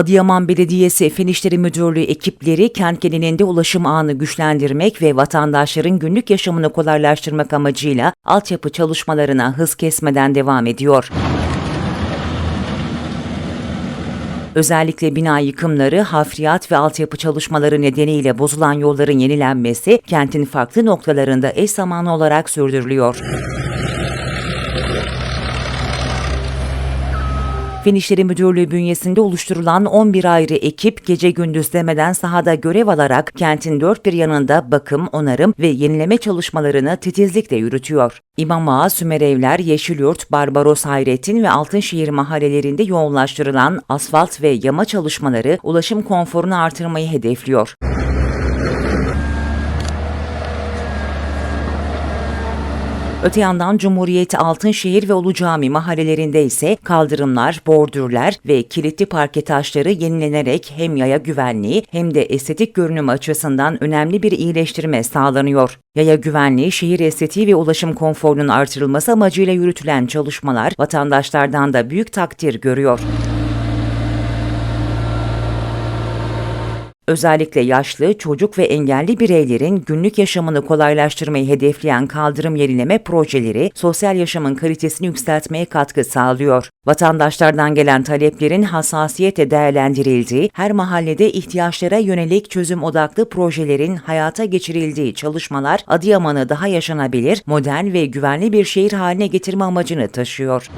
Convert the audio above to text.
Adıyaman Belediyesi Fen İşleri Müdürlüğü ekipleri kent genelinde ulaşım ağını güçlendirmek ve vatandaşların günlük yaşamını kolaylaştırmak amacıyla altyapı çalışmalarına hız kesmeden devam ediyor. Özellikle bina yıkımları, hafriyat ve altyapı çalışmaları nedeniyle bozulan yolların yenilenmesi kentin farklı noktalarında eş zamanlı olarak sürdürülüyor. Fen İşleri Müdürlüğü bünyesinde oluşturulan 11 ayrı ekip gece gündüz demeden sahada görev alarak kentin dört bir yanında bakım, onarım ve yenileme çalışmalarını titizlikle yürütüyor. İmam Ağa, Sümerevler, Yeşilyurt, Barbaros Hayrettin ve Altınşehir mahallelerinde yoğunlaştırılan asfalt ve yama çalışmaları ulaşım konforunu artırmayı hedefliyor. Öte yandan Cumhuriyet Altınşehir ve Ulu Cami mahallelerinde ise kaldırımlar, bordürler ve kilitli parke taşları yenilenerek hem yaya güvenliği hem de estetik görünüm açısından önemli bir iyileştirme sağlanıyor. Yaya güvenliği, şehir estetiği ve ulaşım konforunun artırılması amacıyla yürütülen çalışmalar vatandaşlardan da büyük takdir görüyor. Özellikle yaşlı, çocuk ve engelli bireylerin günlük yaşamını kolaylaştırmayı hedefleyen kaldırım yenileme projeleri sosyal yaşamın kalitesini yükseltmeye katkı sağlıyor. Vatandaşlardan gelen taleplerin hassasiyetle değerlendirildiği, her mahallede ihtiyaçlara yönelik çözüm odaklı projelerin hayata geçirildiği çalışmalar Adıyaman'ı daha yaşanabilir, modern ve güvenli bir şehir haline getirme amacını taşıyor.